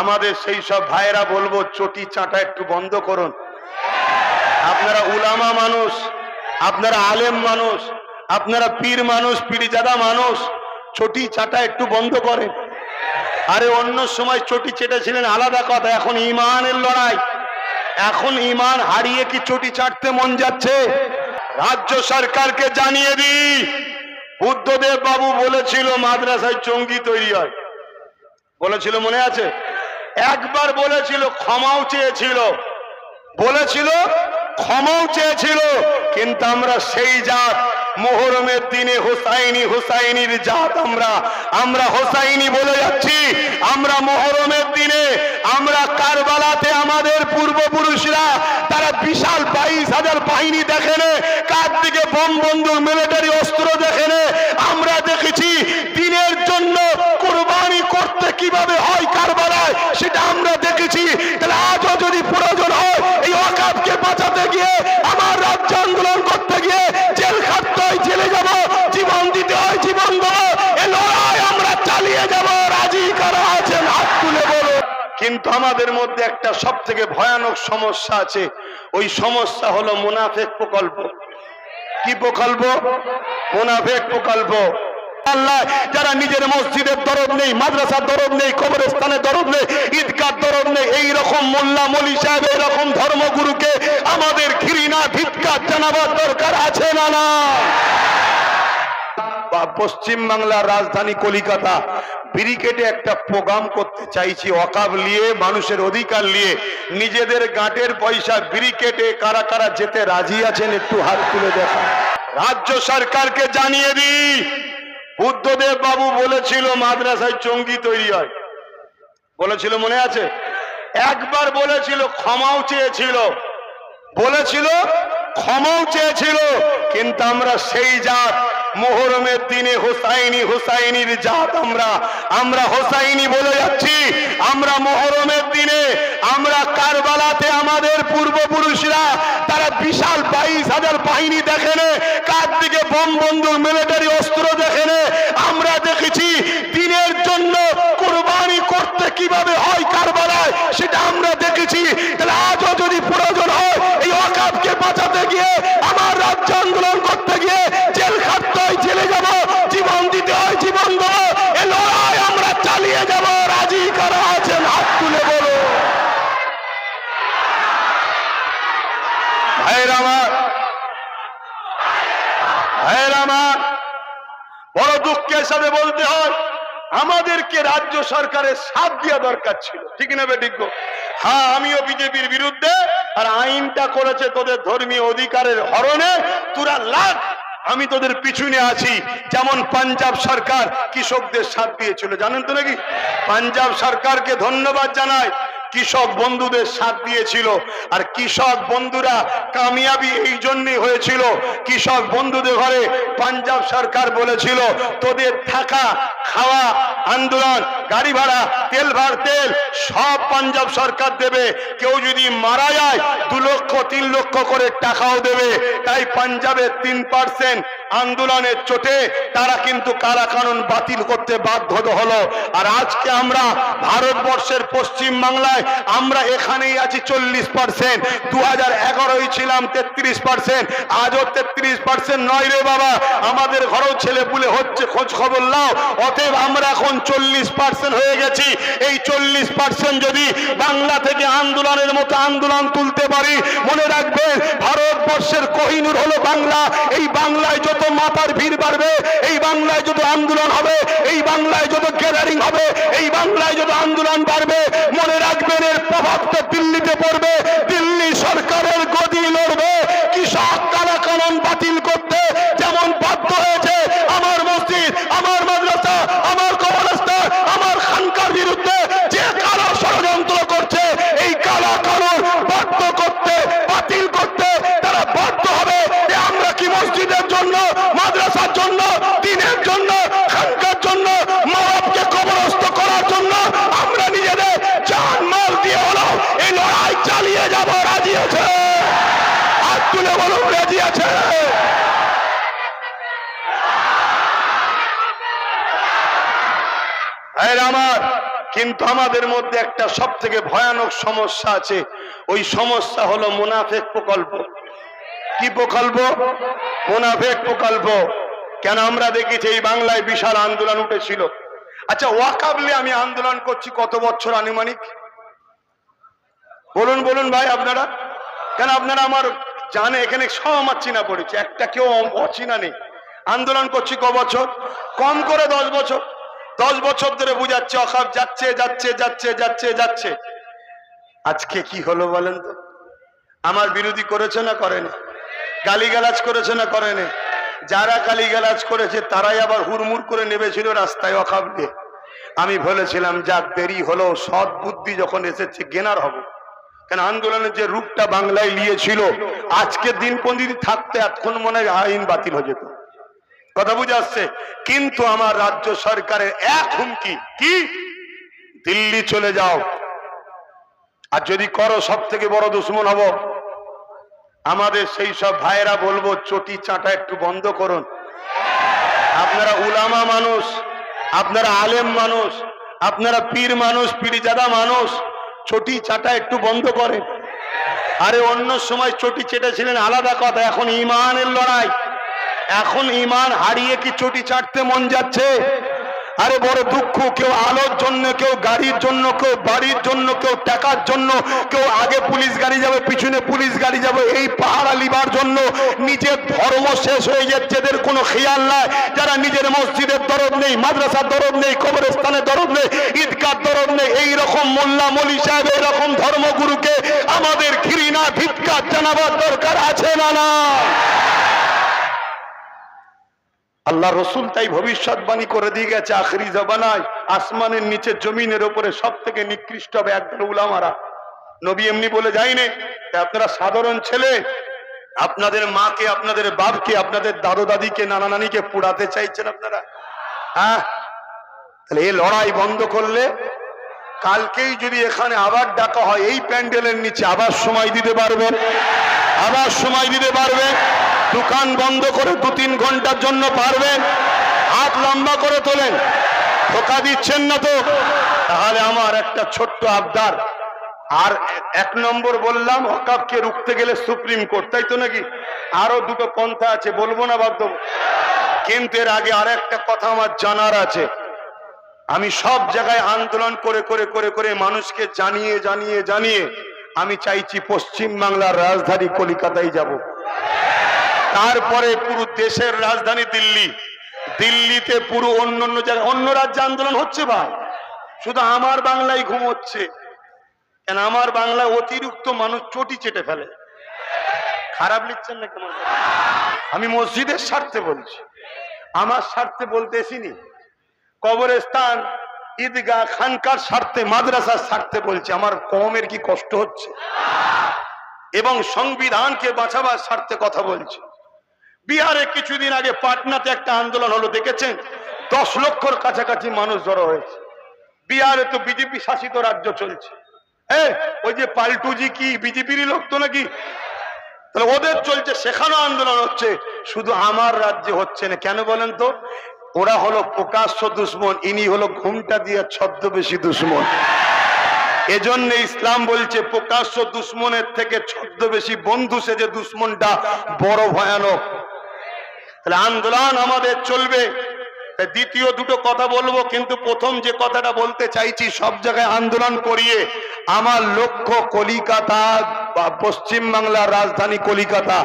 আমাদের সেই সব ভাইয়েরা বলব, চটি চাটা একটু বন্ধ করুন। আপনারা উলামা মানুষ, আপনারা আলেম মানুষ, আপনারা পীর মানুষ, পীরজাদা মানুষ, চটি চাটা একটু বন্ধ করেন। আরে অন্য সময় চটি চেটেছিলেন আলাদা কথা, এখন ইমানের লড়াই। এখন ইমান হারিয়ে কি চটি চাটতে মন যাচ্ছে? রাজ্য সরকারকে জানিয়ে দিই, বুদ্ধদেব বাবু বলেছিল, মাদ্রাসায় চঙ্গি তৈরি হয়। বলেছিল, মনে আছে? একবার বলেছিল, ক্ষমাও চেয়েছিল। বলেছিল, ক্ষমাও চেয়েছিল। কিন্তু আমরা সেই জাত, মোহরমের দিনে হোসাইনি, হোসাইনির জাত আমরা। আমরা হোসাইনি বলে যাচ্ছি। আমরা মোহরমের দিনে, আমরা কারবালাতে আমাদের পূর্বপুরুষরা, তারা বিশাল বাইশ হাজার বাহিনী দেখেনে কার দিকে বোম বন্দুক মিলিটারি অস্ত্র দেখেনে আমরা দেখেছি, দিনের জন্য কোরবানি করতে কীভাবে হয়? সেটা আমরা দেখেছি। তাহলে আজও যদি প্রয়োজন হয়, এই অকাপকে বাঁচাতে গিয়ে, আমার রাজ্য আন্দোলন করতে গিয়ে, জেল খাটতে হয় জেলে যাব, জীবন দিতে হয় জীবন দেবো, এ লড়াই আমরা চালিয়ে যাব, রাজি করা আছেন? হাত তুলে বলো কিন্তু আমাদের মধ্যে একটা সব থেকে ভয়ানক সমস্যা আছে। ওই সমস্যা হলো মুনাফেক প্রকল্প। কি প্রকল্প? মুনাফেক প্রকল্প। আল্লাহ, যারা নিজের মসজিদের দরদ নেই, মাদ্রাসার দরদ নেই, কবরস্থানের দরদ নেই, ঈদগার দরদ নেই এই রকম মোল্লা মলি সাহেব এরকম ধর্মগুরুকে আমাদের ঘৃণা, ধিৎকার জানাবার দরকার আছে না না? পশ্চিম বাংলার রাজধানী কলিকাতা ব্রিকেটে একটা প্রোগ্রাম করতে চাইছি অকাব নিয়ে, মানুষের অধিকার নিয়ে। নিজেদের গাঁটের পয়সা ব্রিকেটে কারা কারা যেতে রাজি আছেন একটু হাত তুলে দেখা রাজ্য সরকারকে জানিয়ে দিই বুদ্ধদেব বাবু বলেছিল, মাদ্রাসায় চঙ্গি তৈরি হয়। বলেছিল, মনে আছে? একবার বলেছিল, ক্ষমাও চেয়েছিল। বলেছিল, ক্ষমাও চেয়েছিল, কিন্তু আমরা সেই জাত মোহরমের দিনে হোসাইনি, হোসাইনির জাত আমরা। আমরা হোসাইনি বলে যাচ্ছি। আমরা মোহরমের দিনে, আমরা কারবালাতে আমাদের পূর্বপুরুষরা তারা বিশাল বাইশ হাজার বাহিনী দেখেনে কার দিকে বোম বন্দুক মিলিটারি অস্ত্র দেখেনে আমরা দেখেছি দিনের জন্য কোরবানি করতে কীভাবে হয় কারবালায়, সেটা আমরা দেখেছি। তাহলে আজও যদি প্রয়োজন হয়, এই অকাপকে বাঁচাতে গিয়ে আমার রাজ্য আন্দোলন করতে গিয়ে জেল খাটতে হয় জেলে যাব জীবন দিতে হয় জীবন দেবো এ লড়াই আমরা চালিয়ে যাব রাজি করা আছেন হাত তুলে বলো ভাইয়ের আমার ভাইয়ের আমার বড় সাথে বলতে হয়, আমাদেরকে রাজ্য সরকারের সাথ দেওয়া দরকার ছিল। ঠিক না বেঠিক হ্যাঁ আমিও বিজেপির বিরুদ্ধে, আর আইনটা করেছে তোদের ধর্মীয় অধিকারের হরণে তোরা লাখ, আমি তোদের পিছনে আছি। যেমন পাঞ্জাব সরকার কৃষকদের সাথ দিয়েছিল, জানেন তো নাকি? পাঞ্জাব সরকারকে ধন্যবাদ জানাই কৃষক বন্ধুদের সাথ দিয়েছিল আর কৃষক বন্ধুরা কামিয়াবি এই জন্যই হয়েছিল। কৃষক বন্ধুদের ঘরে পাঞ্জাব সরকার বলেছিল, তোদের থাকা, খাওয়া, আন্দোলন, গাড়ি ভাড়া, তেল ভাড় তেল, সব পাঞ্জাব সরকার দেবে। কেউ যদি মারা যায়, দু লক্ষ, তিন লক্ষ করে টাকাও দেবে। তাই পাঞ্জাবের তিন পার্সেন্ট আন্দোলনের চোটে তারা কিন্তু কারা কানুন বাতিল করতে বাধ্য হলো। আর আজকে আমরা ভারতবর্ষের পশ্চিম বাংলায় আমরা এখানেই আছি চল্লিশ পার্সেন্ট দু হাজার এগারোই ছিলাম তেত্রিশ পার্সেন্ট আজও তেত্রিশ পার্সেন্ট নয় রে বাবা। আমাদের ঘরেও ছেলে পুলে হচ্ছে, খোঁজ খবর নাও। অতএব আমরা এখন চল্লিশ পার্সেন্ট হয়ে গেছি। এই চল্লিশ পার্সেন্ট যদি বাংলা থেকে আন্দোলনের মতো আন্দোলন তুলতে পারি, মনে রাখবেন ভারতবর্ষের কোহিনুর হলো বাংলা। এই বাংলায় যত মাথার ভিড় বাড়বে, এই বাংলায় যত আন্দোলন হবে, এই বাংলায় যত গ্যাদারিং হবে, এই বাংলায় যত আন্দোলন বাড়বে, মনে রাখবেন এর প্রভাব তো দিল্লিতে পড়বে, দিল্লি সরকারের গদি লড়বে কৃষক কালা কানুন বাতিল করতে যেমন বাধ্য হয়েছে আমার মসজিদ আমার মাদ্রাসা আমার কবরস্থান আমার খানকার বিরুদ্ধে যে কালো ষড়যন্ত্র করছে এই কালা কানুন বাধ্য করতে বাতিল করতে তারা বাধ্য হবে যে আমরা কি মসজিদের জন্য মাদ্রাসার জন্য দিনের জন্য খানকার জন্য মানবকে কবরস্থ করার জন্য আমরা নিজেদের জান মাল দিয়ে হলো এই লড়াই চালিয়ে যাব রাজি আছে হাত তুলে বলুন রাজি আছে ভাইয়ের আমার কিন্তু আমাদের মধ্যে একটা সব থেকে ভয়ানক সমস্যা আছে, ওই সমস্যা হলো মুনাফেক প্রকল্প। কি প্রকল্প? মুনাফেক প্রকল্প। কেন আমরা দেখেছি এই বাংলায় বিশাল আন্দোলন উঠেছিল? আচ্ছা ওয়াকাবলে আমি আন্দোলন করছি কত বছর আনুমানিক? বলুন বলুন ভাই আপনারা। কেন আপনারা আমার জানে, এখানে সব আমার চিনা পড়েছে একটা কেউ অচেনা নেই। আন্দোলন করছি ক বছর? কম করে দশ বছর। দশ বছর ধরে বুঝাচ্ছে, অখাপ যাচ্ছে যাচ্ছে যাচ্ছে যাচ্ছে যাচ্ছে। আজকে কি হলো বলেন তো? আমার বিরোধী করেছে না করেনি? গালিগালাজ করেছে না করেনি? যারা গালিগালাজ করেছে, তারাই আবার হুড়মুড় করে নেমেছিল রাস্তায় অখাপ দিয়ে আমি বলেছিলাম, যাক, দেরি হলো, সৎ বুদ্ধি যখন এসেছে, গেনার হব। কেন, আন্দোলনের যে রূপটা বাংলায় নিয়েছিল, আজকের দিন যদি থাকতে এতক্ষণ মনে হয় আইন বাতিল হয়ে যেত। কথা বুঝে আসছে? কিন্তু আমার রাজ্য সরকারের এক হুমকি। কি? দিল্লি চলে যাও। আর যদি করো সব থেকে বড় দুশ্মন হব। আমাদের সেই সব ভাইয়েরা বলব, চটি চাটা একটু বন্ধ করুন। আপনারা উলামা মানুষ, আপনারা আলেম মানুষ, আপনারা পীর মানুষ, পীরজাদা মানুষ, চটি চাটা একটু বন্ধ করেন। আরে অন্য সময় চটি চেটেছিলেন, আলাদা কথা। এখন ইমানের লড়াই। এখন ইমান হারিয়ে কি চটি চাটতে মন যাচ্ছে? আরে বড় দুঃখ, কেউ আলোর জন্য, কেউ গাড়ির জন্য, কেউ বাড়ির জন্য, কেউ টাকার জন্য, কেউ আগে পুলিশ গাড়ি যাবে, পিছনে পুলিশ গাড়ি যাবে, এই পাহারা লিবার জন্য নিজের ধর্ম শেষ হয়ে যাচ্ছে এদের কোনো খেয়াল নাই, যারা নিজের মসজিদের দরদ নেই, মাদ্রাসার দরদ নেই, কবরস্থানের দরদ নেই, ঈদগার দরদ নেই, এইরকম মোল্লা মলি সাহেব এরকম ধর্মগুরুকে আমাদের ঘৃণা, ধিৎকার জানাবার দরকার আছে না না আল্লাহ রসুল তাই ভবিষ্যৎবাণী করে দিয়ে গেছে, আখরি জবানায়, আসমানের নিচে জমিনের ওপরে সব থেকে নিকৃষ্ট হবে একদল উলামারা। নবী এমনি বলে যায়নি আপনারা সাধারণ ছেলে, আপনাদের মাকে, আপনাদের বাপকে, আপনাদের দাদু দাদিকে নানা নানিকে পুড়াতে চাইছেন আপনারা? হ্যাঁ? তাহলে এই লড়াই বন্ধ করলে কালকেই যদি এখানে আবার ডাকা হয়, এই প্যান্ডেলের নিচে আবার সময় দিতে পারবেন? আবার সময় দিতে পারবেন? দোকান বন্ধ করে দু তিন ঘণ্টার জন্য পারবেন। হাত লম্বা করে তোলেন। ধোকা দিচ্ছেন না তো? তাহলে আমার একটা ছোট্ট আবদার। আর এক নম্বর বললাম, হকাবকে রুখতে গেলে সুপ্রিম কোর্ট, তাই তো নাকি? আরও দুটো পন্থা আছে, বলব না বাধ্য। কিন্তু এর আগে আর একটা কথা আমার জানার আছে। আমি সব জায়গায় আন্দোলন করে করে করে করে মানুষকে জানিয়ে জানিয়ে জানিয়ে আমি চাইছি পশ্চিম বাংলার রাজধানী কলিকাতায় যাব। তারপরে পুরো দেশের রাজধানী দিল্লি। দিল্লিতে পুরো অন্য অন্য জায়গায় অন্য রাজ্যে আন্দোলন হচ্ছে ভাই। শুধু আমার বাংলায় ঘুমোচ্ছে কেন আমার বাংলায় অতিরিক্ত মানুষ চটি চেটে ফেলে। খারাপ লিখছেন না কেমন আমি মসজিদের স্বার্থে বলছি। আমার স্বার্থে বলতে এসিনি। কবরস্থান, ঈদগাহ খানকার স্বার্থে, মাদ্রাসার স্বার্থে বলছে। আমার কমের কি কষ্ট হচ্ছে? এবং সংবিধানকে বাঁচাবার স্বার্থে কথা বলছে। বিহারে কিছুদিন আগে পাটনাতে একটা আন্দোলন হলো, দেখেছেন? দশ লক্ষর কাছাকাছি মানুষ জড়ো হয়েছে। বিহারে তো বিজেপি শাসিত রাজ্য চলছে। হ্যাঁ ওই যে পাল্টুজি কি, বিজেপিরই লোক তো নাকি? তাহলে ওদের চলছে, সেখানেও আন্দোলন হচ্ছে। শুধু আমার রাজ্যে হচ্ছে না, কেন বলেন তো? ওরা হলো প্রকাশ্য দুশ্মন, ইনি হলো ঘুমটা দিয়ে ছদ্মবেশী দুশ্মন। এজন্য ইসলাম বলছে, প্রকাশ্য দুশ্মনের থেকে ছদ্মবেশী বন্ধু সে যে দুশ্মনটা বড় ভয়ানক। তাহলে আন্দোলন আমাদের চলবে। দ্বিতীয় দুটো কথা বলব, কিন্তু প্রথম যে কথাটা বলতে চাইছি, সব জায়গায় আন্দোলন করিয়ে আমার লক্ষ্য কলিকাতা বা পশ্চিম বাংলার রাজধানী কলিকাতা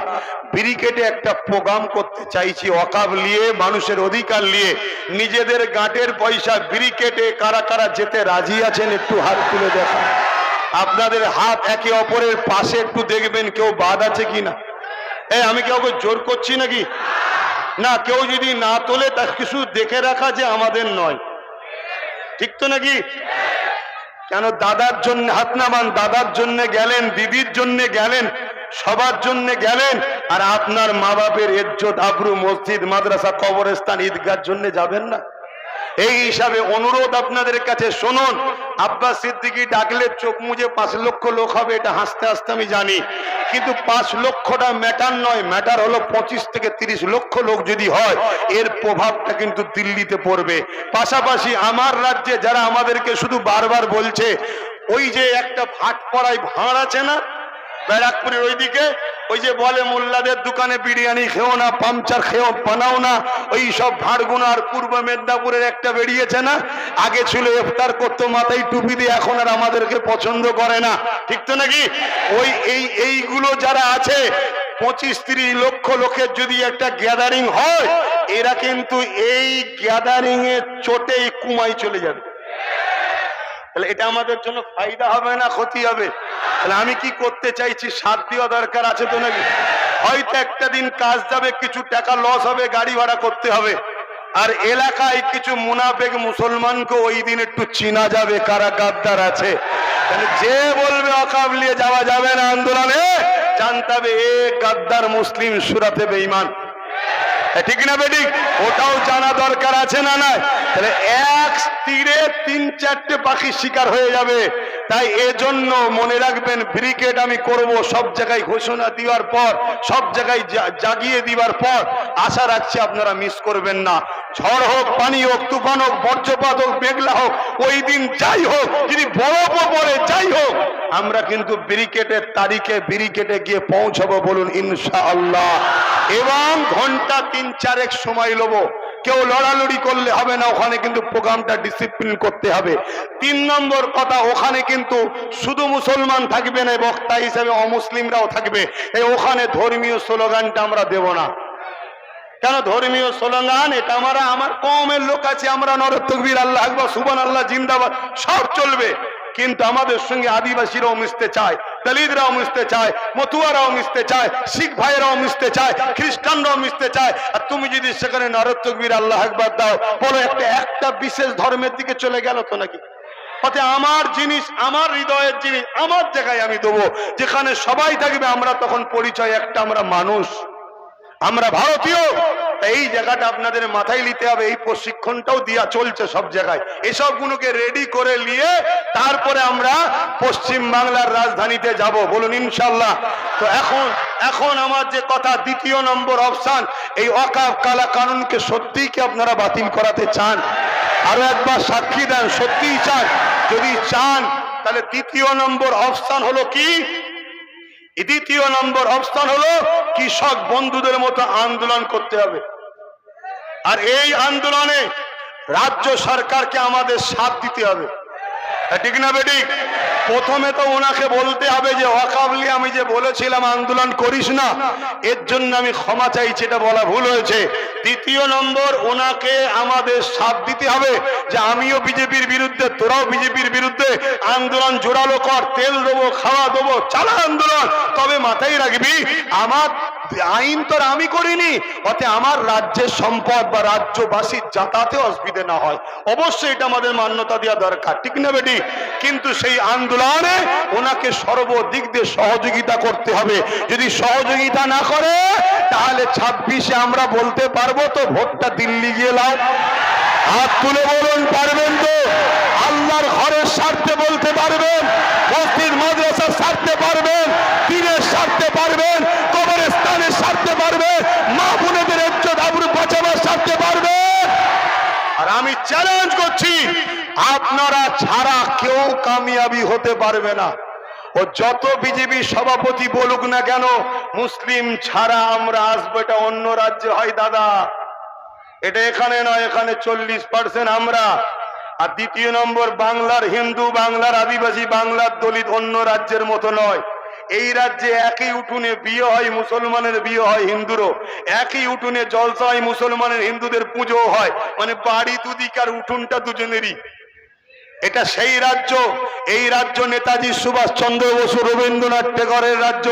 ব্রিকেটে একটা প্রোগ্রাম করতে চাইছি অকাব নিয়ে, মানুষের অধিকার নিয়ে। নিজেদের গাঁটের পয়সা ব্রিকেটে কারা কারা যেতে রাজি আছেন একটু হাত তুলে দেখা আপনাদের হাত একে অপরের পাশে একটু দেখবেন কেউ বাদ আছে কিনা। এই, আমি কাউকে জোর করছি নাকি? না, কেউ যদি না তোলে তা কিছু দেখে রাখা যে আমাদের নয়। ঠিক তো নাকি? কেন দাদার জন্য হাত নামান, দাদার জন্য গেলেন, দিদির জন্য গেলেন, সবার জন্য গেলেন, আর আপনার মা বাপের এজ্জত আবরু, মসজিদ, মাদ্রাসা, কবরস্থান, ঈদগার জন্য যাবেন না? এই হিসাবে অনুরোধ আপনাদের কাছে, শুনুন আব্বাস সিদ্দিকি ডাকলে চোখ মুজে পাঁচ লক্ষ লোক হবে, এটা হাসতে হাসতে আমি জানি। কিন্তু পাঁচ লক্ষটা ম্যাটার নয় ম্যাটার হলো পঁচিশ থেকে তিরিশ লক্ষ লোক যদি হয়, এর প্রভাবটা কিন্তু দিল্লিতে পড়বে। পাশাপাশি আমার রাজ্যে যারা আমাদেরকে শুধু বারবার বলছে, ওই যে একটা ভাট পড়ায় ভাঁড় আছে না ব্যারাকপুরের ওইদিকে, ওই যে বলে মোল্লাদের দোকানে বিরিয়ানি খেও না পাংচার খেও, বানাও না, ওই সব ভাড়গুলো আর পূর্ব মেদিনীপুরের একটা বেরিয়েছে না? আগে ছিল ইফতার করতো, মাথায় টুপি দিয়ে এখন আর আমাদেরকে পছন্দ করে না। ঠিক তো নাকি? ওই এই, এইগুলো যারা আছে, পঁচিশ তিরিশ লক্ষ লোকের যদি একটা গ্যাদারিং হয়, এরা কিন্তু এই গ্যাদারিং এর চোটে কুমাই চলে যাবে। তাহলে এটা আমাদের জন্য ফায়দা হবে না ক্ষতি হবে? তাহলে আমি কি করতে চাইছি? সাত দেওয়া দরকার আছে তো নাকি? হয়তো একটা দিন কাজ যাবে, কিছু টাকা লস হবে, গাড়ি ভাড়া করতে হবে। আর এলাকায় কিছু মুনাফেক মুসলমানকে ওই দিন একটু চিনা যাবে কারা গাদ্দার আছে যে বলবে অকাবলিয়ে যাওয়া যাবে না আন্দোলনে, জানতে হবে এ গাদ্দার মুসলিম সুরাতে বেঈমান। এ ঠিক না বেঠিক? ওটাও জানা দরকার আছে না না তাহলে এক তীরে তিন চারটে পাখি শিকার হয়ে যাবে। তাই এজন্য মনে রাখবেন ব্রিকেট আমি করব সব জায়গায় ঘোষণা দেওয়ার পর, সব জায়গায় জাগিয়ে দিবার পর, আশা রাখছি আপনারা মিস করবেন না। ঝড় হোক, পানি হোক, তুফান হোক, বজ্রপাত হোক, মেঘলা হোক, ওই দিন যাই হোক, যদি বরফ পড়ে, যাই হোক, আমরা কিন্তু ব্রিকেটের তারিখে ব্রিকেটে গিয়ে পৌঁছাবো বলুন, ইনশাআল্লাহ। এবং ঘণ্টা তিন চারেক সময় লবো। কেউ লড়ালড়ি করলে হবে না, ওখানে কিন্তু প্রোগ্রামটা ডিসিপ্লিন করতে হবে। তিন নম্বর কথা, ওখানে কিন্তু শুধু মুসলমান থাকবে না, বক্তা হিসেবে অমুসলিমরাও থাকবে। এই ওখানে ধর্মীয় স্লোগানটা আমরা দেব না। কেন ধর্মীয় স্লোগান? এটা আমরা, আমার কমের লোক আছে, আমরা নরতকবীর, আল্লাহ আকবর সুবান আল্লাহ জিন্দাবাদ, সব চলবে। কিন্তু আমাদের সঙ্গে আদিবাসীরাও মিশতে চায়, দলিতরাও মিশতে চায়, মতুয়ারাও মিশতে চায়, শিখ ভাইরাও মিশতে চায়, খ্রিস্টানরাও মিশতে চায়। আর তুমি যদি সেখানে নরতকবীর আল্লাহ আকবর দাও, বলো একটা একটা বিশেষ ধর্মের দিকে চলে গেল তো নাকি? অতএব আমার জিনিস, আমার হৃদয়ের জিনিস, আমার জায়গায় আমি দেবো। যেখানে সবাই থাকবে, আমরা তখন পরিচয়, একটা আমরা মানুষ। আমরা ভারতীয়। এই জায়গাটা আপনাদের মাথায় নিতে হবে, এই প্রশিক্ষণটাও দিয়া চলছে সব জায়গায়। এসব গুলোকে রেডি করে নিয়ে তারপরে আমরা পশ্চিম বাংলার রাজধানীতে যাব, বলুন ইনশাল্লাহ তো এখন এখন আমার যে কথা, দ্বিতীয় নম্বর অপশন, এই অকাব কালা কানুনকে সত্যিই কি আপনারা বাতিল করাতে চান? আরও একবার সাক্ষী দেন, সত্যিই চান। যদি চান, তাহলে তৃতীয় নম্বর অপশন হলো কি? দ্বিতীয় নম্বর অবস্থান হলো কৃষক বন্ধুদের মতো আন্দোলন করতে হবে। আর এই আন্দোলনে রাজ্য সরকারকে আমাদের সাথ দিতে হবে। ঠিক না বেঠিক প্রথমে তো ওনাকে বলতে হবে যে, অকাবলি আমি যে বলেছিলাম, আন্দোলন করিস না, এর জন্য আমি ক্ষমা চাইছি, এটা বলা ভুল হয়েছে। দ্বিতীয় নম্বর, ওনাকে আমাদের সাথ দিতে হবে যে, আমিও বিজেপির বিরুদ্ধে, তোরাও বিজেপির বিরুদ্ধে আন্দোলন জোরালো কর, তেল দেবো, খাওয়া দেবো, চালা আন্দোলন, তবে মাথায় রাখবি, আমার আইন তো আমি করিনি অতে আমার রাজ্যের সম্পদ বা রাজ্যবাসীর যাতায়াতে অসুবিধে না হয়। অবশ্যই এটা আমাদের মান্যতা দেওয়া দরকার, ঠিক না বেটি? কিন্তু সেই আন্দোলনে ওনাকে সর্বদিক দিয়ে সহযোগিতা করতে হবে। যদি সহযোগিতা না করে, তাহলে ছাব্বিশে আমরা বলতে পারব তো ভোটটা দিল্লি গিয়ে লাও। হাত তুলে বলুন, পারবেন তো? আল্লাহর ঘরের স্বার্থে বলতে পারবেন মসজিদ মাদ্রাসার স্বার্থে পারবেন পীরের স্বার্থে পারবেন স্বার্থে পারবেন মা বোনেদের ইজ্জত আবরু বাঁচাবার স্বার্থে পারবেন আর আমি চ্যালেঞ্জ করছি, আপনারা ছাড়া কেউ কামিয়াবি হতে পারবে না। ও যত বিজেপি সভাপতি বলুক না কেন, মুসলিম ছাড়া আমরা আসব, এটা অন্য রাজ্যে হয় দাদা। এটা এখানে নয়, এখানে চল্লিশ পার্সেন্ট আমরা। আর দ্বিতীয় নম্বর, বাংলার হিন্দু, বাংলার আদিবাসী, বাংলার দলিত অন্য রাজ্যের মতো নয়। এই রাজ্যে একই উঠুনে বিয়ে হয় মুসলমানের বিয়ে হয় হিন্দুরও। একই উঠুনে জলসা হয় মুসলমানের হিন্দুদের পুজো হয়। মানে বাড়ি দুদিকার উঠুনটা দুজনেরই। এটা সেই রাজ্য, এই রাজ্য নেতাজি সুভাষ চন্দ্র বসু রবীন্দ্রনাথ টেগরের রাজ্য,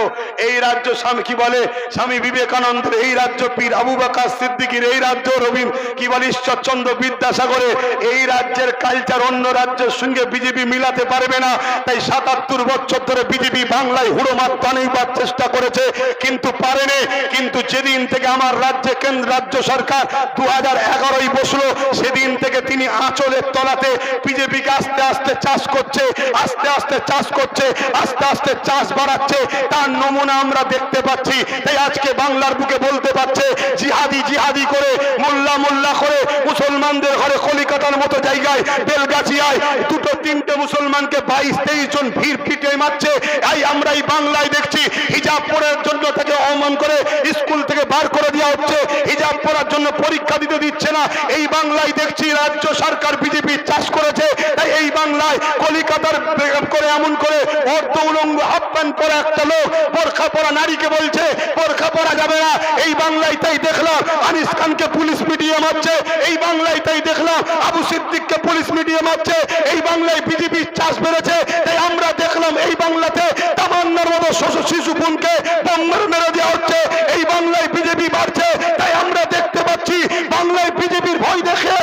এই রাজ্য স্বামী কি বলে? স্বামী বিবেকানন্দের এই রাজ্য, পীর আবু বাকার সিদ্দিকির এই রাজ্য রবীন্দ্র কি বলে? ঈশ্বরচন্দ্র বিদ্যাসাগরের এই রাজ্যের কালচার অন্য রাজ্যের সঙ্গে বিজেপি মিলাতে পারবে না। তাই সাতাত্তর বছর ধরে বিজেপি বাংলায় হুড়ো মাত্রা নেবার চেষ্টা করেছে, কিন্তু পারেনি। কিন্তু যেদিন থেকে আমার রাজ্যে কেন্দ্র, রাজ্য সরকার দু হাজার এগারোই বসল, সেদিন থেকে তিনি আঁচলের তলাতে বিজেপিকে আস্তে আস্তে চাষ করছে, আস্তে আস্তে চাষ করছে, আস্তে আস্তে চাষ বাড়াচ্ছে। তার নমুনা আমরা দেখতে পাচ্ছি। তাই আজকে বাংলার বুকে বলতে পারছে, জিহাদি জিহাদি করে, মোল্লা মোল্লা করে, মুসলমানদের ঘরে কলিকাতার মতো জায়গায়, বেলগাছিয়ায়, দুটো তিনটে মুসলমানকে বাইশ তেইশ জন ভিড় ফিটে মারছে। এই আমরা এই বাংলায় দেখছি, হিজাব পড়ার জন্য তাকে অমন করে স্কুল থেকে বার করে দেওয়া হচ্ছে। হিজাব পড়ার জন্য পরীক্ষা দিতে দিচ্ছে না। এই বাংলায় দেখছি রাজ্য সরকার বিজেপি চাষ করেছে। তাই এই বাংলায় কলিকাতার করে, এমন করে অর্ধ উলঙ্গ আহ্বান পরা একটা লোক বোরখা পরা নারীকে বলছে বোরখা পরা যাবে না। এই বাংলায় তাই দেখলাম আনিস খানকে পুলিশ মিডিয়া মারছে, এই বাংলায় তাই দেখলাম আবু সিদ্দিককে পুলিশ মিডিয়া মারছে, এই বাংলায় বিজেপি চাষ বেড়েছে। তাই আমরা দেখলাম এই বাংলাতে তামান্নার মতো শিশু বোনকে বম্বের মেরে দেওয়া হচ্ছে। এই বাংলায় বিজেপি বাড়ছে, তাই আমরা দেখতে পাচ্ছি বাংলায় বিজেপির ভয় দেখে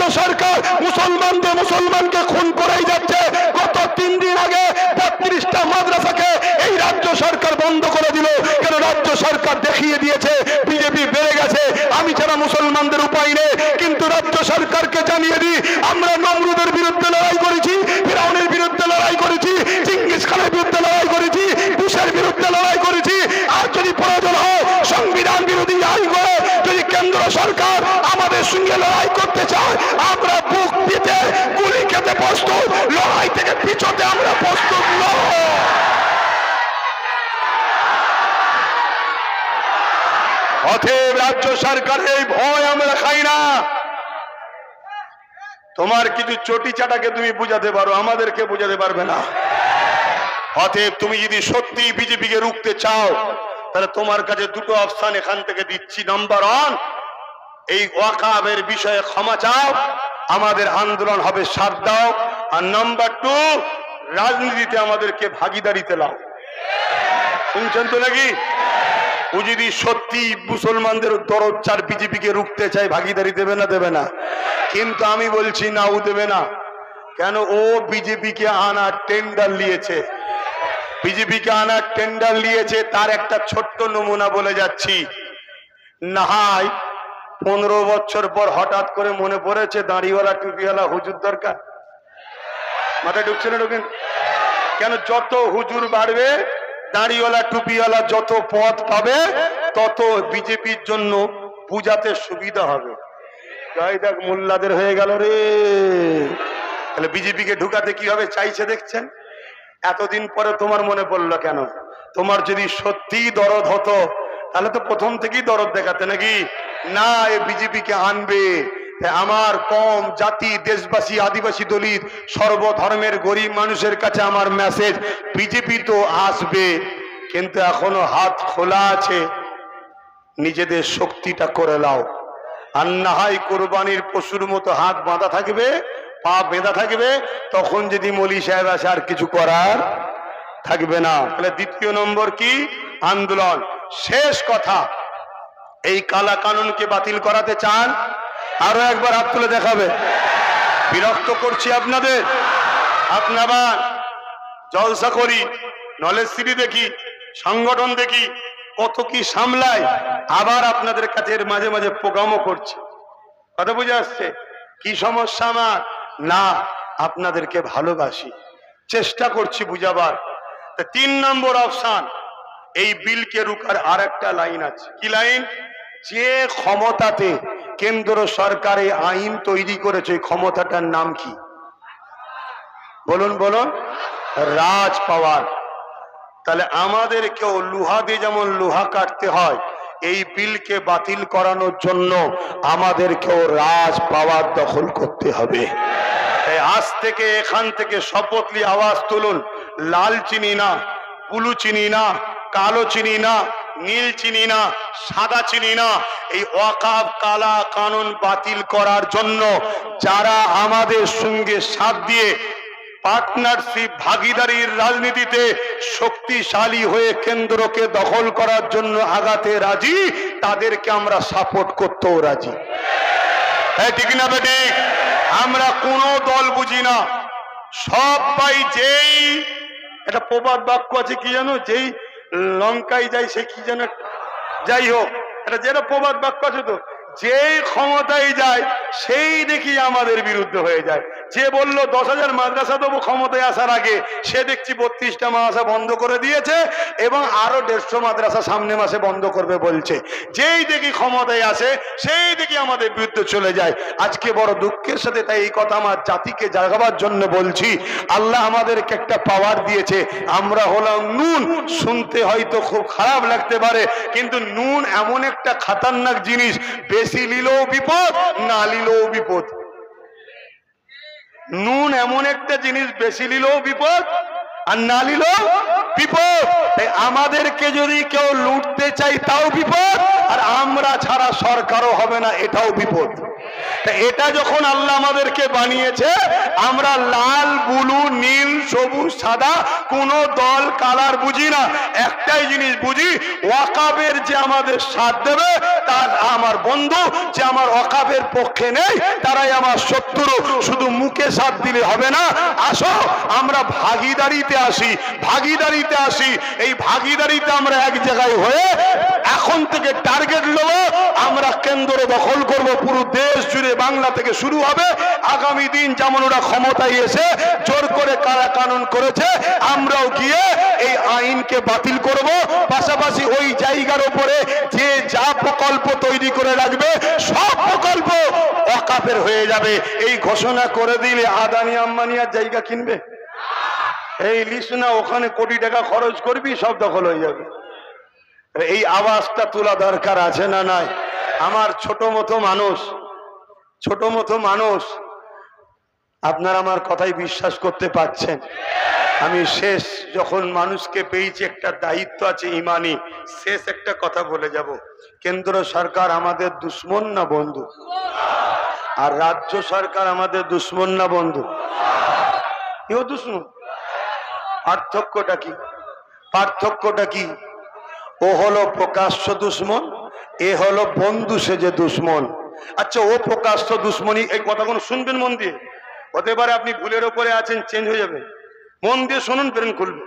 রাজ্য সরকার মুসলমানদের মুসলমানকে খুন করাই যাচ্ছে। গত তিন দিন আগে বত্রিশটা মাদ্রাসাকে এই রাজ্য সরকার বন্ধ করে দিল। কেন রাজ্য সরকার দেখিয়ে দিয়েছে, বিজেপি বেড়ে গেছে। আমি ছাড়া মুসলমানদের উপায় নেই। কিন্তু রাজ্য সরকারকে জানিয়ে দিই, আমরা নমরুদের বিরুদ্ধে লড়াই করেছি, ফিরাউনের বিরুদ্ধে লড়াই করেছি, চিঙ্গিস খানের বিরুদ্ধে লড়াই করেছি বুশের বিরুদ্ধে লড়াই করেছি আর যদি প্রয়োজন হয় সংবিধান বিরোধী আইন করে যদি কেন্দ্র সরকার আমাদের সঙ্গে লড়াই করতে চায়, আমরা বুক দিতে, গুলি খেতে প্রস্তুত, লড়াই থেকে পিছোতে আমরা প্রস্তুত অতএব রাজ্য সরকারের এই ভয় আমরা খাই না। তোমার কিছু চটি চাটাকে তুমি বুঝাতে পারো, আমাদেরকে বুঝাতে পারবে না। অতএব তুমি যদি সত্যি বিজেপিকে রুখতে চাও, তাহলে তোমার কাছে দুটো অপশন এখান থেকে দিচ্ছি। নাম্বার ওয়ান এই ওয়াকাবের বিষয়ে ক্ষমা চাও, আমাদের আন্দোলন হবে সাথ দাও, আর নাম্বার টু রাজনীতিতে আমাদেরকে ভাগিদারিতে লাও। শুনছেন তো নাকি? ও যদি সত্যি মুসলমানদের দরদ চার বিজেপিকে রুখতে চায়, ভাগিদারি দেবে না দেবে না। কিন্তু আমি বলছি, না, ও দেবে না। কেন? ও বিজেপিকে আনার টেন্ডার নিয়েছে। বিজেপিকে আনার টেন্ডার নিয়েছে, তার একটা ছোট্ট নমুনা বলে যাচ্ছি। নাহাই পনেরো বছর পর হঠাৎ করে মনে পড়েছে দাঁড়িওয়ালা, টুপিওয়ালা হুজুর দরকার? মাথায় ঢুকছে না ঢুকেন? কেন যত হুজুর বাড়বে, দাঁড়িওয়ালা, টুপিওয়ালা যত পদ পাবে, তত বিজেপির জন্য পূজাতে সুবিধা হবে। গাই দেখ, মোল্লাদের হয়ে গেল রে। তাহলে বিজেপিকে ঢুকাতে কীভাবে চাইছে দেখছেন? এতদিন পরে তোমার মনে পড়ল কেন? তোমার যদি সত্যিই দরদ হতো, তাহলে তো প্রথম থেকেই দরদ দেখাতে নাকি? না এ বিজেপিকে আনবে। আমার কম জাতি, দেশবাসী, আদিবাসী দলিত, সর্বধর্মের গরিব মানুষের কাছে আমার মেসেজ বিজেপি তো আসবে, কিন্তু এখনও হাত খোলা আছে। নিজেদের শক্তিটা করে লাও আর নাহাই কোরবানির পশুর মতো হাত বাঁধা থাকবে, পা বেঁধা থাকবে, তখন যদি মলি সাহেব আসে আর কিছু করার থাকবে না। তাহলে দ্বিতীয় নম্বর কি? আন্দোলন। শেষ কথা। এই কালা কানুনকে বাতিল করাতে চান? আরও একবার হাত তুলে দেখাবে। বিরক্ত করছি আপনাদের। আপনারা জলসা করি, নলেজ সিটি দেখি, সংগঠন দেখি, কত কি সামলায়, আবার আপনাদের কাছে মাঝে মাঝে প্রোগ্রামও করছি। কথা বুঝে আসছে? কি সমস্যা আমার? না, আপনাদেরকে ভালোবাসি। চেষ্টা করছি বুঝাবার। তিন নম্বর অপশান, এই বিলকে রুকার আর একটা লাইন আছে। কি লাইন? যে ক্ষমতাতে কেন্দ্র সরকার আইন তৈরি করেছে ক্ষমতাটার নাম কি? বলুন বলুন। রাজ পাওয়ার। তাহলে আমাদেরকেও লোহা দিয়ে যেমন লোহা কাটতে হয়, এই বিলকে বাতিল করানোর জন্য আমাদেরকেও রাজ পাওয়ার দখল করতে হবে। আজ থেকে এখান থেকে শপথ নিয়ে আওয়াজ তুলুন। লাল চিনি না, বুলু চিনি না, কালো চিনি না নীল চিনি না, সাদা চিনি না। এই ওয়াকাব কালা কানুন বাতিল করার জন্য যারা আমাদের সঙ্গে সাথ দিয়ে পার্টনারশিপ ভাগিদারির রাজনীতিতে শক্তিশালী হয়ে কেন্দ্রকে দখল করার জন্য আগাতে রাজি, তাদেরকে আমরা সাপোর্ট করতেও রাজি। হ্যাঁ ঠিক না বেটি? আমরা কোনো দল বুঝি না। সবাই যেই, একটা প্রবাদ বাক্য আছে কি জানো? যেই লঙ্কায় যাই, সে কি যেন যাই হোক, এটা যেটা প্রবাদ বাক্য আছে তো, যেই ক্ষমতায় যায়, সেই দেখি আমাদের বিরুদ্ধে হয়ে যায়। যে বলল, দশ হাজার মাদ্রাসা দেবো ক্ষমতায় আসার আগে সে দেখছি বত্রিশটা মাদ্রাসা বন্ধ করে দিয়েছে এবং আরও দেড়শো মাদ্রাসা সামনে মাসে বন্ধ করবে বলছে। যেই দেখি ক্ষমতায় আসে, সেই দেখি আমাদের বিরুদ্ধে চলে যায়। আজকে বড় দুঃখের সাথে তাই এই কথা আমার জাতিকে জাগাবার জন্য বলছি, আল্লাহ আমাদেরকে একটা পাওয়ার দিয়েছে। আমরা হলাম নুন, শুনতে হয়তো খুব খারাপ লাগতে পারে, কিন্তু নুন এমন একটা খাতারনাক জিনিস, বেশি নিলেও বিপদ, না নিলেও বিপদ। নুন এমন একটা জিনিস বেশি নিলেও বিপদ আর না নিলেও বিপদ। আমাদেরকে যদি কেউ লুটতে চাই তাও বিপদ। আর আমরা ছাড়া সরকারও হবে না, এটাও বিপদ। এটা যখন আল্লাহ আমাদেরকে বানিয়েছে, আমরা লাল, বুলু, নীল, সবুজ, সাদা, কোন দল, কালার বুঝি না। একটাই জিনিস বুঝি, ওয়াকাবের যে আমাদের সাথ দেবে, তার আমার বন্ধু, যে আমার ওয়াকাবের পক্ষে নেই, তারাই আমার শত্রু। শুধু মুখে সাথ দিলে হবে না। আসো, আমরা ভাগিদারিতে আসি ভাগিদারিতে আসি। এই ভাগিদারিতে আমরা এক জায়গায় হয়ে এখন থেকে টার্গেট নেব আমরা কেন্দ্র দখল করব। পুরো দেশ জুড়ে বাংলা থেকে শুরু হবে। আগামী দিন যেমন ওরা ক্ষমতায় এসে জোর করে কারা কানুন করেছে, আমরাও গিয়ে এই আইনকে বাতিল করব। পাশাপাশি ওই জায়গার উপরে যে যা প্রকল্প তৈরি করে রাখবে, সব প্রকল্প অকাপের হয়ে যাবে। এই ঘোষণা করে দিলে আদানি আম্বানি আর জায়গা কিনবে? এই লিস না, ওখানে কোটি টাকা খরচ করবি, সব দখল হয়ে যাবে। এই আওয়াজটা তোলা দরকার আছে না নাই? আমার ছোট মতো মানুষ, ছোট মতো মানুষ, আপনার আমার কথাই বিশ্বাস করতে পারছেন। আমি শেষ, যখন মানুষকে পেয়েছি একটা দায়িত্ব আছে ইমানি, শেষ একটা কথা বলে যাব। কেন্দ্র সরকার আমাদের দুশ্মন না বন্ধু? আর রাজ্য সরকার আমাদের দুশ্মন না বন্ধু? কেউ দুশ্মন। পার্থক্যটা কি? পার্থক্যটা কি? ও হলো প্রকাশ্য দুশ্মন এ হলো বন্ধু সেজে দুশ্মন। আচ্ছা ও প্রকাশ্য দুশ্মনী, এই কথাগুলো শুনবেন মন দিয়ে? হতে পারে আপনি ভুলের ওপরে আছেন চেঞ্জ হয়ে যাবে। মন দিয়ে শুনুন প্রেরণ খুলবে।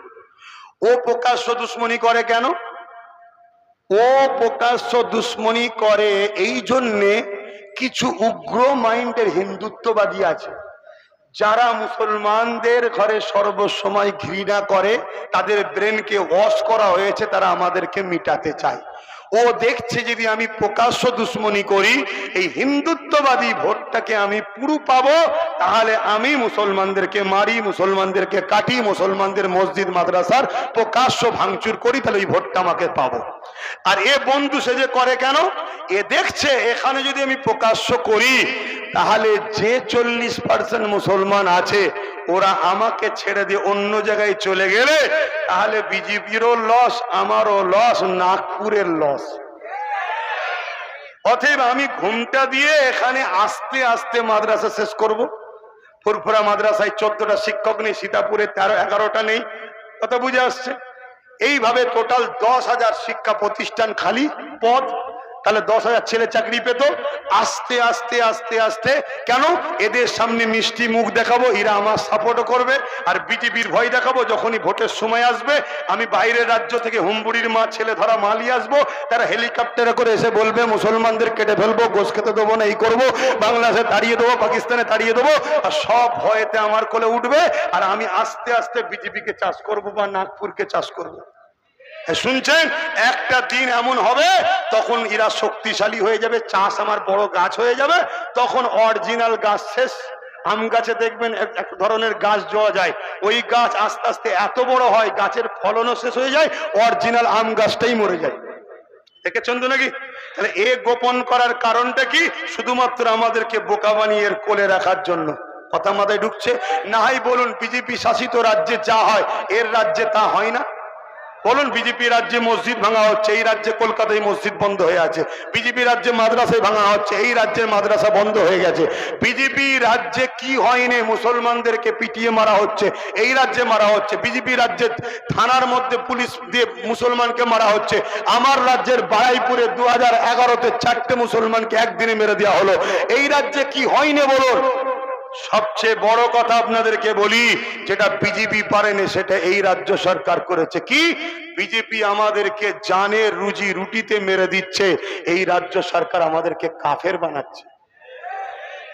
ও প্রকাশ্য দুশ্মনী করে কেন? ও প্রকাশ্য দুশ্মনী করে এই জন্যে কিছু উগ্র মাইন্ডের হিন্দুত্ববাদী আছে। যারা মুসলমানদের ঘরে সর্বসময় ঘৃণা করে, তাদের ব্রেনকে ওয়াশ করা হয়েছে, তারা আমাদেরকে মিটাতে চায়। ও দেখছে যদি আমি প্রকাশ্য দুশ্মনী করি, এই হিন্দুত্ববাদী ভোটটাকে আমি পুরো পাবো, তাহলে আমি মুসলমানদেরকে মারি, মুসলমানদেরকে কাটি, মুসলমানদের মসজিদ, মাদ্রাসার প্রকাশ্য ভাঙচুর করি, তাহলে এই ভোটটা আমাকে পাবো। আর এ বন্ধু সে যে করে কেন? এ দেখছে, এখানে যদি আমি প্রকাশ্য করি, তাহলে যে চল্লিশ পার্সেন্ট মুসলমান আছে ওরা আমাকে ছেড়ে দিয়ে অন্য জায়গায় চলে গেলে, তাহলে বিজেপিরও লস আমারও লস নাগপুরের লস অতএব আমি ঘুমটা দিয়ে এখানে আস্তে আস্তে মাদ্রাসা শেষ করব। ফুরফুরা মাদ্রাসায় চোদ্দটা শিক্ষক নেই, সীতাপুরে তেরো, এগারোটা নেই। কথা বুঝে আসছে? এইভাবে টোটাল দশ হাজার শিক্ষা প্রতিষ্ঠান খালি পদ তাহলে দশ হাজার ছেলে চাকরি পেত। আস্তে আস্তে আস্তে আস্তে। কেন? এদের সামনে মিষ্টি মুখ দেখাবো, এরা আমার সাপোর্টও করবে, আর বিজেপির ভয় দেখাবো, যখনই ভোটের সময় আসবে, আমি বাইরের রাজ্য থেকে হুম্বুড়ির মা, ছেলে ধরা মালি আসব, তারা হেলিকপ্টারে করে এসে বলবে, মুসলমানদের কেটে ফেলব গোস খেতে দেবো না, এই করব, বাংলাদেশে তাড়িয়ে দেবো, পাকিস্তানে তাড়িয়ে দেবো। আর সব ভয়েতে আমার কোলে উঠবে, আর আমি আস্তে আস্তে বিজেপিকে চাষ করব বা নাগপুরকে চাষ করব। শুনছেন? একটা দিন এমন হবে, তখন এরা শক্তিশালী হয়ে যাবে, চাষ আমার বড় গাছ হয়ে যাবে, তখন অরিজিনাল গাছ শেষ। আম গাছে দেখবেন এক ধরনের গাছ জোয়া যায়। ওই গাছ আস্তে আস্তে এত বড় হয়, গাছের ফলনও শেষ হয়ে যায় অরিজিনাল আম গাছটাই মরে যায়। দেখেছেন তো নাকি? তাহলে এ গোপন করার কারণটা কি? শুধুমাত্র আমাদেরকে বোকা বানিয়ে এর কোলে রাখার জন্য। কথা মাথায় ঢুকছে। না হয় বলুন, বিজেপি শাসিত রাজ্যে যা হয়, এর রাজ্যে তা হয় না। বলুন বিজেপি রাজ্যে মসজিদ ভাঙা হচ্ছে, এই রাজ্যে কলকাতায় মসজিদ বন্ধ হয়ে আছে। বিজেপি রাজ্যে মাদ্রাসায় ভাঙা হচ্ছে, এই রাজ্যের মাদ্রাসা বন্ধ হয়ে গেছে। বিজেপি রাজ্যে কি হয়নি? মুসলমানদেরকে পিটিয়ে মারা হচ্ছে, এই রাজ্যে মারা হচ্ছে। বিজেপি রাজ্যে থানার মধ্যে পুলিশ দিয়ে মুসলমানকে মারা হচ্ছে। আমার রাজ্যের বারাইপুরে দু হাজার এগারোতে চারটে মুসলমানকে একদিনে মেরে দেওয়া হলো। এই রাজ্যে কি হয়নি বলুন? সবচেয়ে বড় কথা আপনাদেরকে বলি, যেটা বিজেপি পারেনি, সেটা এই রাজ্য সরকার করেছে। কি? বিজেপি আমাদেরকে জানে, রুজি রুটিতে মেরে দিচ্ছে। এই রাজ্য সরকার আমাদেরকে কাফের বানাচ্ছে।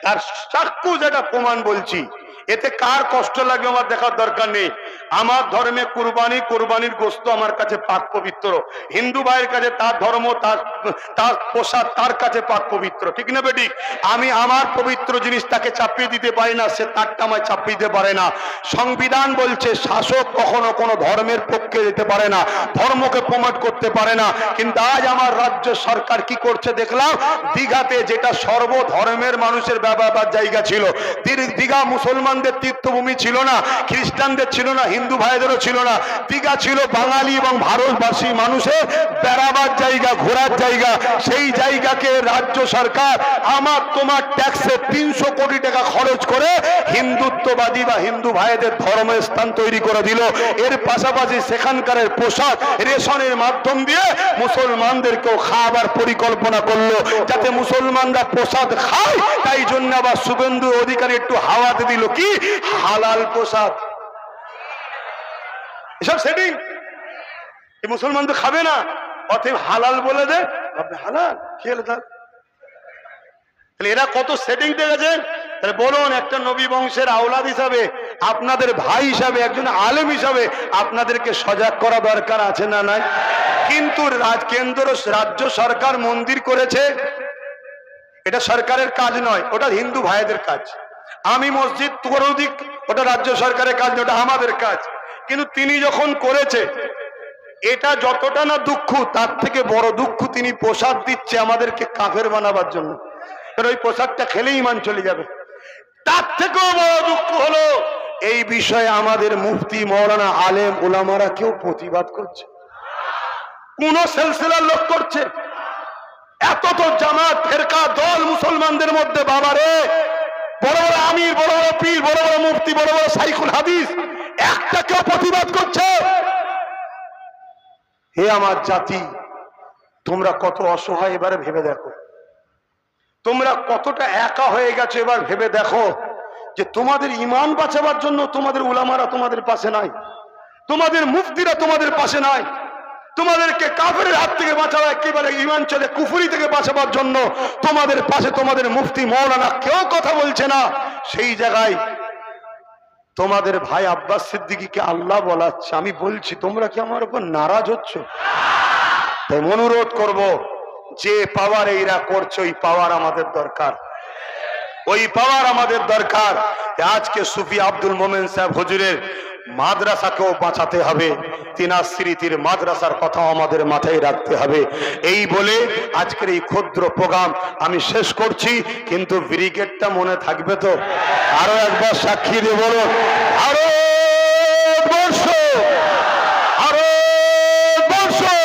তার চাক্ষু যেটা প্রমাণ বলছি এতে কার কষ্ট লাগবে আমার দেখার দরকার নেই। আমার ধর্মে কুরবানি, কুরবানির গোস্ত আমার কাছে পাক পবিত্র। হিন্দু ভাইয়ের কাছে তার ধর্ম, তার তার পোশাক, তার কাছে পাক পবিত্র। ঠিক না বেটি? আমি আমার পবিত্র জিনিস তাকে চাপিয়ে দিতে পারি না, সে তারটা আমায় চাপিয়ে দিতে পারে না। সংবিধান বলছে, শাসক কখনো কোনো ধর্মের পক্ষে যেতে পারে না, ধর্মকে প্রমোট করতে পারে না। কিন্তু আজ আমার রাজ্য সরকার কি করছে দেখলাম? দীঘাতে যেটা সর্বধর্মের মানুষের ব্যবহার জায়গা ছিল। দীঘা মুসলমানদের তীর্থভূমি ছিল না, খ্রিস্টানদের ছিল না, হিন্দু ভাইদেরও ছিল না। দীঘা ছিল বাঙালি এবং ভারতবাসী মানুষের, বেড়াবার জায়গা, ঘোরার জায়গা। সেই জায়গাকে রাজ্য সরকার আমার তোমার ট্যাক্সে তিনশো কোটি টাকা খরচ করে হিন্দুত্ববাদী বা হিন্দু ভাইদের ধর্মের স্থান তৈরি করে দিল। এর পাশাপাশি সেখানকার পোশাক, রেশনের মাধ্যম দিয়ে মুসলমানদেরকেও খাবার পরিকল্পনা করল। যাতে মুসলমানরা প্রসাদ খায়, তাই জন্য আবার শুভেন্দু অধিকারী একটু হাওয়াতে দিল। কি? হালাল প্রসাদ এসব সেটিং। মুসলমান তো খাবে না। অতএব হালাল বলে দে আপনি হালাল খেলে থাক তাহলে এরা কত সেটিং দেখেছেন তাহলে বলুন, একটা নবী বংশের আওলাদ হিসাবে, আপনাদের ভাই হিসাবে, একজন আলেম হিসাবে, আপনাদেরকে সজাগ করা দরকার আছে না নাই? কিন্তু কেন্দ্র, রাজ্য সরকার মন্দির করেছে। এটা সরকারের কাজ নয়, ওটা হিন্দু ভাইদের কাজ। আমি মসজিদ করে দিক ওটা রাজ্য সরকারের কাজ ওটা আমাদের কাজ। কিন্তু তিনি যখন করেছে, এটা যতটা না দুঃখ, তার থেকে বড় দুঃখ তিনি প্রসাদ দিচ্ছে আমাদেরকে কাফের বানাবার জন্য। ওই প্রসাদটা খেলে ইমান চলে যাবে। তার থেকেও বড় দুঃখ হলো, এই বিষয়ে আমাদের মুফতি মৌলানা আলেম ওলামারা কেউ প্রতিবাদ করছে। কোন সেলসিলার লোক করছে। এত তো জামাত, ফেরকা, দল মুসলমানদের মধ্যে, বাবারে! বড় বড় আমির, বড় বড় পীর, বড় বড় মুফতি, বড় বড় সাইকুল হাদিস একটা কেউ প্রতিবাদ করছে। হে আমার জাতি, তোমরা কত অসহায় এবারে ভেবে দেখো। তোমরা কতটা একা হয়ে গেছো এবার ভেবে দেখো যে তোমাদের ইমান বাঁচাবার জন্য তোমাদের উলামারা তোমাদের পাশে নাই, তোমাদের মুফতিরা তোমাদের পাশে নাই। তোমাদেরকে কাফের হাত থেকে বাঁচাও একেবারে ইমান চলে কুফুরি থেকে বাঁচাবার জন্য তোমাদের পাশে তোমাদের মুফতি মৌলানা কেউ কথা বলছে না। সেই জায়গায় তোমাদের ভাই আব্বাস সিদ্দিকীকে আল্লাহ বলাচ্ছে। আমি বলছি, তোমরা কি আমার উপর নারাজ হচ্ছ? তাই অনুরোধ করব, যে পাওয়ার এইরা করছে, ওই পাওয়ার আমাদের দরকার। ওই পাওয়ার আমাদের দরকার। আজকে সুফি আব্দুল মোমেন সাহেব হুজুরের মাদ্রাসাকেও বাঁচাতে হবে। তিনার স্মৃতির মাদ্রাসার কথাও আমাদের মাথায় রাখতে হবে। এই বলে আজকের এই ক্ষুদ্র প্রোগ্রাম আমি শেষ করছি, কিন্তু ব্রিগেডটা মনে থাকবে তো? আরও একবার সাক্ষী দিয়ে আরও ভারতবর্ষ